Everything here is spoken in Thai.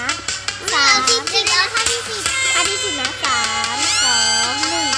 นะสามสิบแล้ท่าที่สิบท่าที่สิบนะสามสองหนึ่ง